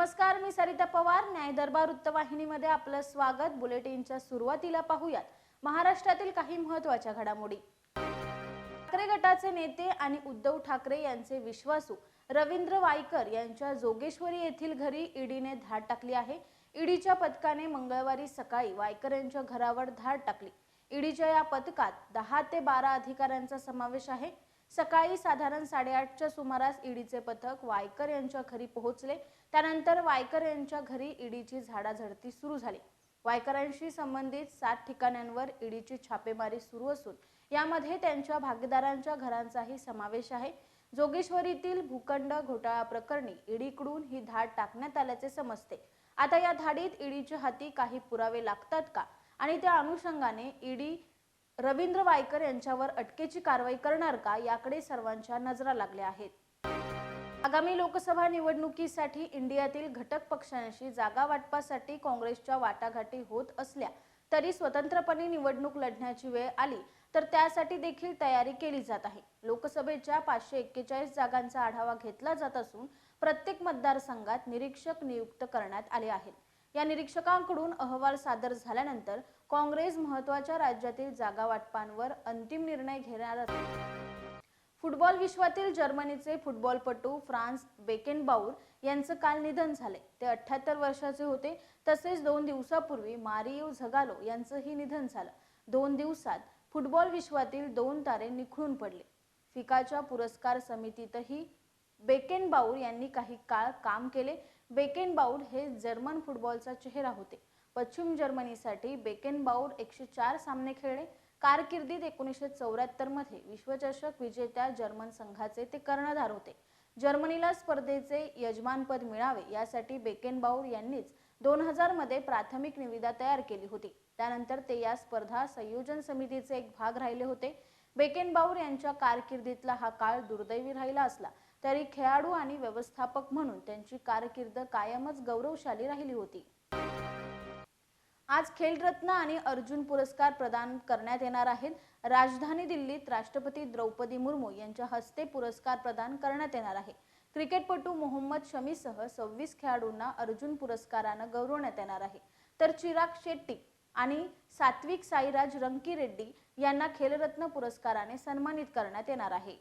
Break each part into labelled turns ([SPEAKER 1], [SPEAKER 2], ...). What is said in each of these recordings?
[SPEAKER 1] नमस्कार मी सरिता पवार. न्याय दरबार वृत्तवाहिनीमध्ये आपलं स्वागत. बुलेटिनच्या सुरुवातीला पाहूयात. महाराष्ट्रातील काही महत्त्वाच्या घडामोडी. ठाकरे गटाचे नेते आणि उद्धव ठाकरे यांचे विश्वासू रवींद्र वायकर यांच्या जोगेश्वरी येथील घरी ईडीने धाड टाकली आहे. ईडीच्या पथकाने मंगळवारी सकाळी वायकर यांच्या घरावर धाड टाकली. ईडीच्या या पथकात दहा ते बारा अधिकाऱ्यांचा समावेश आहे. सकाळी साधारण साडेआठच्या सुमारास ईडीचे पथक वायकर यांच्या घरी पोहोचले. त्यानंतर वायकर यांच्या घरी ईडीची झाडाझडती सुरू झाली. वायकरांशी संबंधित सात ठिकाणांवर ईडीची छापेमारी सुरू असून यामध्ये त्यांच्या भागीदारांच्या घरांचाही समावेश आहे. जोगेश्वरीतील भूखंड घोटाळा प्रकरणी ईडीकडून ही धाड टाकण्यात आल्याचे समजते. आता या धाडीत ईडीच्या हाती काही पुरावे लागतात का? आणि त्या अनुषंगाने ईडी रवींद्र वायकर यांच्यावर अटकेची कारवाई करणार का याकडे सर्वांच्या नजरा लागल्या आहेत. आगामी लोकसभा निवडणुकीसाठी इंडियातील घटक पक्षांशी जागा वाटपासाठी काँग्रेसच्या वाटाघाटी होत असल्या तरी स्वतंत्रपणे निवडणूक लढण्याची वेळ आली तर त्यासाठी देखील तयारी केली जात आहे. लोकसभेच्या पाचशे एक्केचाळीस जागांचा आढावा घेतला जात असून प्रत्येक मतदारसंघात निरीक्षक नियुक्त करण्यात आले आहेत. या निरीक्षकांकडून अहवाल सादर झाल्यानंतर काँग्रेस महत्त्वाच्या राज्यातील जागा वाटपांवर अंतिम निर्णय घेणार फुटबॉल विश्वातील जर्मनीचे फुटबॉलपटू फ्रान्स बेकेनबाऊर यांचं काल निधन झाले ते अठ्याहत्तर वर्षाचे होते. तसेच दोन दिवसापूर्वी मारियो झगालो यांचंही निधन झालं. दोन दिवसात फुटबॉल विश्वातील दोन तारे निखळून पडले. फिकाच्या पुरस्कार समितीतही बेकेनबाऊर यांनी काही काळ काम केले. बेकेनबाऊर हे जर्मन फुटबॉलचा चेहरा होते. पश्चिम जर्मनीसाठी बेकेनबाऊर एकशे चार सामने खेळले. कारकिर्दीत एकोणीसशे चौऱ्याहत्तरमध्ये विश्वचषक विजेत्या जर्मन संघाचे ते कर्णधार होते. जर्मनीला स्पर्धेचे यजमानपद मिळावे यासाठी बेकेनबाऊर यांनीच दोन हजारमध्ये प्राथमिक निविदा तयार केली होती. त्यानंतर ते या स्पर्धा संयोजन समितीचे एक भाग राहिले होते. बेकेनबाऊर यांच्या कारकिर्दीतला हा काळ दुर्दैवी राहिला असला तरी खेळाडू आणि व्यवस्थापक म्हणून त्यांची कारकीर्द कायमच गौरवशाली राहिली होती. आज खेलरत्न आणि अर्जुन पुरस्कार प्रदान करण्यात येणार आहेत. राजधानी दिल्लीत राष्ट्रपती द्रौपदी मुर्मू यांच्या हस्ते पुरस्कार प्रदान करण्यात येणार आहे. क्रिकेटपटू मोहम्मद शमीसह सव्वीस खेळाडूंना अर्जुन पुरस्कारानं गौरवण्यात येणार आहे. तर चिराग शेट्टी आणि सात्विक साईराज रंकी रेड्डी यांना खेलरत्न पुरस्काराने सन्मानित करण्यात येणार आहे.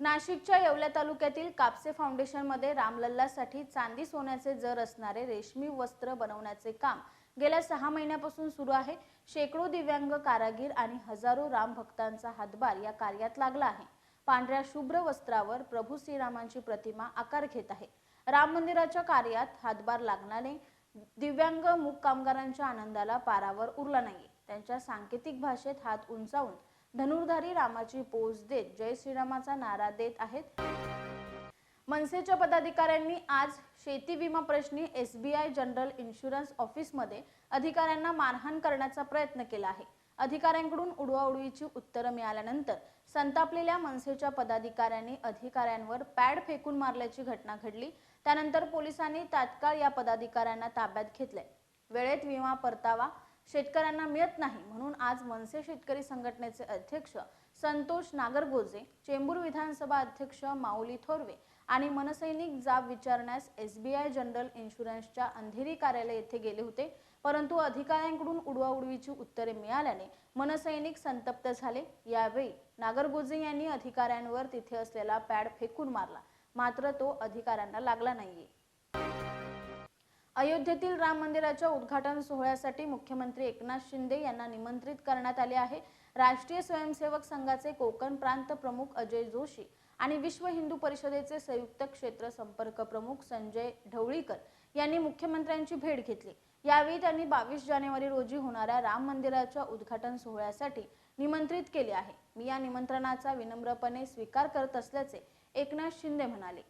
[SPEAKER 1] नाशिकच्या येवला तालुक्यातील कापसे फाउंडेशनमध्ये रामलल्लासाठी चांदी सोन्याचे जर असणारे रेशमी वस्त्र बनवण्याचे काम गेल्या सहा महिन्यापासून सुरू आहे. शेकडो दिव्यांग कारागीर आणि हजारो राम भक्तांचा हातभार या कार्यात लागला आहे. पांढऱ्या शुभ्र वस्त्रावर प्रभू श्रीरामांची प्रतिमा आकार घेत आहे. राम मंदिराच्या कार्यात हातभार लागणारे दिव्यांग मूक कामगारांच्या आनंदाला पारावर उरला नाही त्यांच्या सांकेतिक भाषेत हात उंचावून धनुर्धारी रामाची पोच देत जय श्रीरामाचा नारा देत आहेत. मनसेच्या पदाधिकाऱ्यांनी आज शेती विमा प्रश्नी एसबीआय जनरल इन्शुरन्स ऑफिसमध्ये अधिकाऱ्यांना मारहाण करण्याचा प्रयत्न केला आहे. अधिकाऱ्यांकडून उडवाउडवीची उत्तरं मिळाल्यानंतर संतापलेल्या मनसेच्या पदाधिकाऱ्यांनी अधिकाऱ्यांवर पॅड फेकून मारल्याची घटना घडली. त्यानंतर पोलिसांनी तात्काळ या पदाधिकाऱ्यांना ताब्यात घेतले वेळेत विमा परतावा शेतकऱ्यांना मिळत नाही म्हणून आज मनसे शेतकरी संघटनेचे अध्यक्ष संतोष नागरगोजे चेंबूर विधानसभा अध्यक्ष माऊली थोरवे आणि मनसैनिक जाब विचारण्यास एस बी आय जनरल इन्शुरन्सच्या अंधेरी कार्यालय येथे गेले होते. परंतु अधिकाऱ्यांकडून उडवाउडवीची उत्तरे मिळाल्याने मनसैनिक संतप्त झाले. यावेळी नागरगोजे यांनी अधिकाऱ्यांवर तिथे असलेला पॅड फेकून मारला. मात्र तो अधिकाऱ्यांना लागला नाहीये. अयोध्येतील राम मंदिराच्या उद्घाटन सोहळ्यासाठी मुख्यमंत्री एकनाथ शिंदे यांना निमंत्रित करण्यात आले आहे. राष्ट्रीय स्वयंसेवक संघाचे कोकण प्रांत प्रमुख अजय जोशी आणि विश्व हिंदू परिषदेचे संयुक्त क्षेत्र संपर्क प्रमुख संजय ढवळीकर यांनी मुख्यमंत्र्यांची भेट घेतली. यावेळी त्यांनी बावीस जानेवारी रोजी होणाऱ्या राम मंदिराच्या उद्घाटन सोहळ्यासाठी निमंत्रित केले आहे. मी या निमंत्रणाचा विनम्रपणे स्वीकार करत असल्याचे एकनाथ शिंदे म्हणाले.